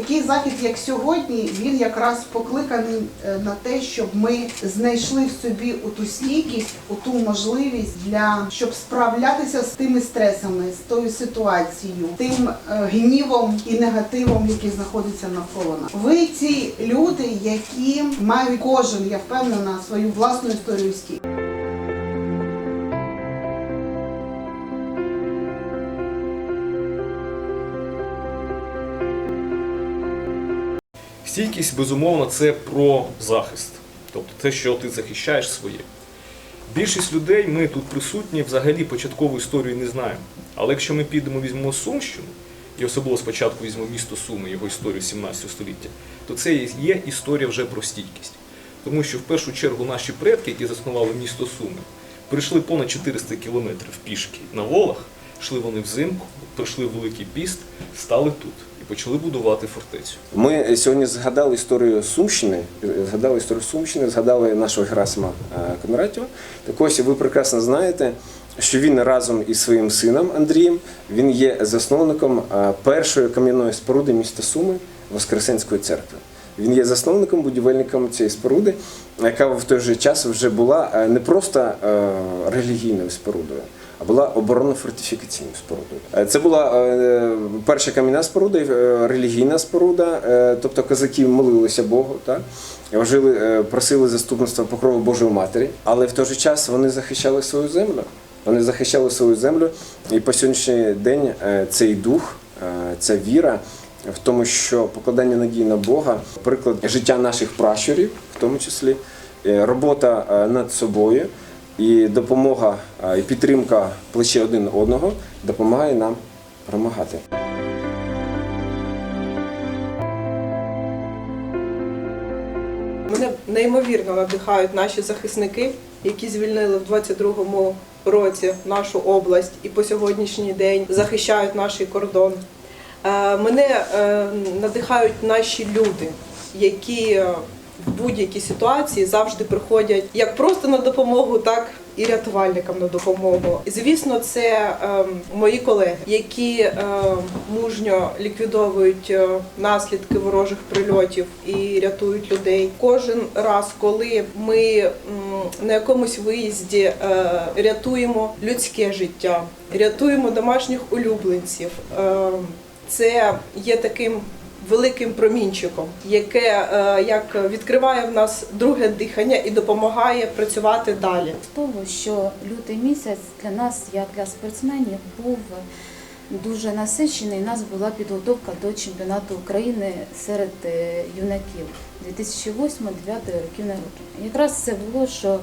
Такий захід, як сьогодні, він якраз покликаний е, на те, щоб ми знайшли в собі ту стійкість, ту можливість для щоб справлятися з тими стресами, з тою ситуацією, тим е, гнівом і негативом, який знаходиться навколо нас. Ви ці люди, які мають кожен, я впевнена, свою власну історію стійкості. Стійкість, безумовно, це про захист. Тобто те, що ти захищаєш своє. Більшість людей, ми тут присутні, взагалі початкову історію не знаємо. Але якщо ми підемо, візьмемо Сумщину, і особливо спочатку візьмемо місто Суми, його історію 17 століття, то це є історія вже про стійкість. Тому що в першу чергу наші предки, які заснували місто Суми, прийшли понад 400 кілометрів пішки на волах, йшли вони взимку, пройшли Великий піст, стали тут почали будувати фортецю. Ми сьогодні згадали історію Сумщини, згадали історію Сумщини, згадали нашого Герасима е, Кондратєва. Так ось ви прекрасно знаєте, що він разом із своїм сином Андрієм він є засновником е, першої кам'яної споруди міста Суми Воскресенської церкви. Він є засновником, будівельником цієї споруди, яка в той же час вже була е, не просто релігійною спорудою, а була оборонно-фортифікаційною спорудою. Е, Це була е, перша кам'яна споруда, е, релігійна споруда, тобто козаки молилися Богу, так? Жили, е, просили заступництва покрову Божої Матері, але в той же час вони захищали свою землю. Вони захищали свою землю, і по сьогоднішній день цей дух, ця віра в тому, що покладання надії на Бога, приклад життя наших пращурів, в тому числі, робота над собою і допомога е, і підтримка плече один одного допомагає нам перемагати. Мене неймовірно надихають наші захисники, які звільнили в 22-му році нашу область і по сьогоднішній день захищають наш кордон. Е, Мене е, надихають наші люди, які в будь-якій ситуації завжди приходять як просто на допомогу, так і рятувальникам на допомогу. Звісно, це е, мої колеги, які е, мужньо ліквідовують е, наслідки ворожих прильотів і рятують людей. Кожен раз, коли ми на якомусь виїзді е, рятуємо людське життя, рятуємо домашніх улюбленців. е, Це є таким великим промінчиком, яке е, як відкриває в нас друге дихання і допомагає працювати далі. з того, що лютий місяць для нас, як для спортсменів, був дуже насичений. У нас була підготовка до чемпіонату України серед е, юнаків 2008-2009 років народження. Якраз це було, що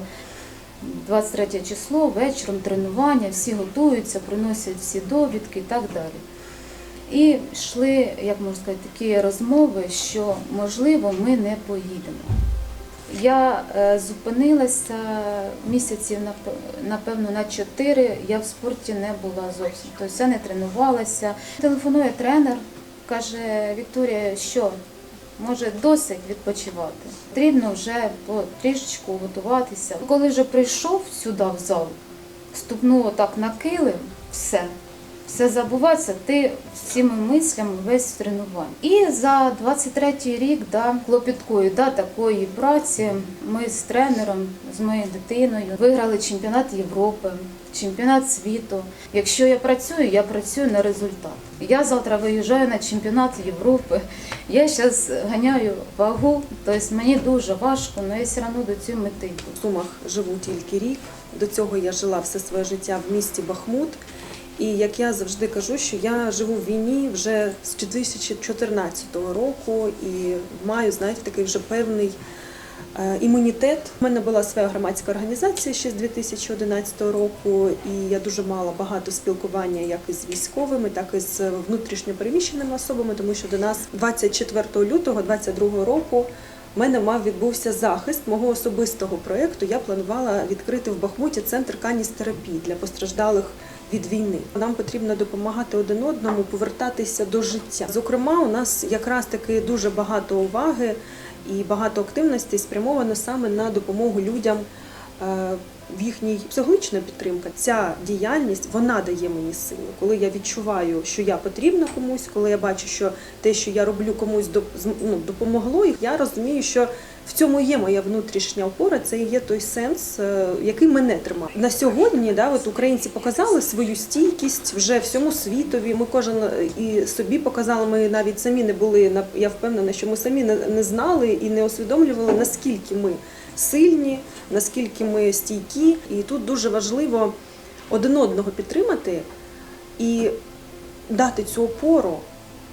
23 число, вечором тренування, всі готуються, приносять всі довідки і так далі. І йшли, як можна сказати, такі розмови, що можливо ми не поїдемо. Я е, зупинилася місяців нап- напевно на чотири. Я в спорті не була зовсім. Тобто я не тренувалася. Телефонує тренер, каже Вікторія, що може досить відпочивати. Потрібно вже трішечку готуватися. Коли вже прийшов сюди в зал, ступнув отак на килим, все. Все забувається, ти всіми мислями весь в тренуванні. І за 23-й рік да, клопіткою да, такої праці ми з тренером, з моєю дитиною виграли чемпіонат Європи, чемпіонат світу. Якщо я працюю, я працюю на результат. Я завтра виїжджаю на чемпіонат Європи. Я зараз ганяю вагу, тобто мені дуже важко, але я все одно до цієї мети. В Сумах живу тільки рік. До цього я жила все своє життя в місті Бахмут. І як я завжди кажу, що я живу в війні вже з 2014 року і маю, знаєте, такий вже певний е, імунітет. У мене була своя громадська організація ще з 2011 року, і я дуже мала багато спілкування як із військовими, так і з внутрішньопереміщеними особами, тому що до нас 24 лютого 2022 року мене мав відбувся захист мого особистого проєкту. Я планувала відкрити в Бахмуті центр каністерапії для постраждалих від війни. Нам потрібно допомагати один одному, повертатися до життя. Зокрема, у нас якраз таки дуже багато уваги і багато активності спрямовано саме на допомогу людям в їхній психологічна підтримка. Ця діяльність вона дає мені силу. Коли я відчуваю, що я потрібна комусь, коли я бачу, що те, що я роблю комусь ну, допомогло, і я розумію, що в цьому є моя внутрішня опора, це є той сенс, е, який мене тримав. На сьогодні да, от українці показали свою стійкість вже всьому світові. Ми кожен е, і собі показали. Ми навіть самі не були Я впевнена, що ми самі не знали і не усвідомлювали, наскільки ми сильні, наскільки ми стійкі. І тут дуже важливо один одного підтримати і дати цю опору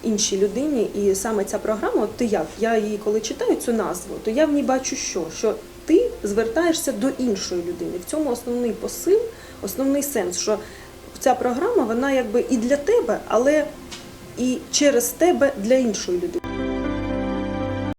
іншій людині. І саме ця програма, от ти як? Я її коли читаю цю назву, то я в ній бачу, що? що ти звертаєшся до іншої людини. В цьому основний посил, основний сенс, що ця програма вона якби і для тебе, але і через тебе для іншої людини.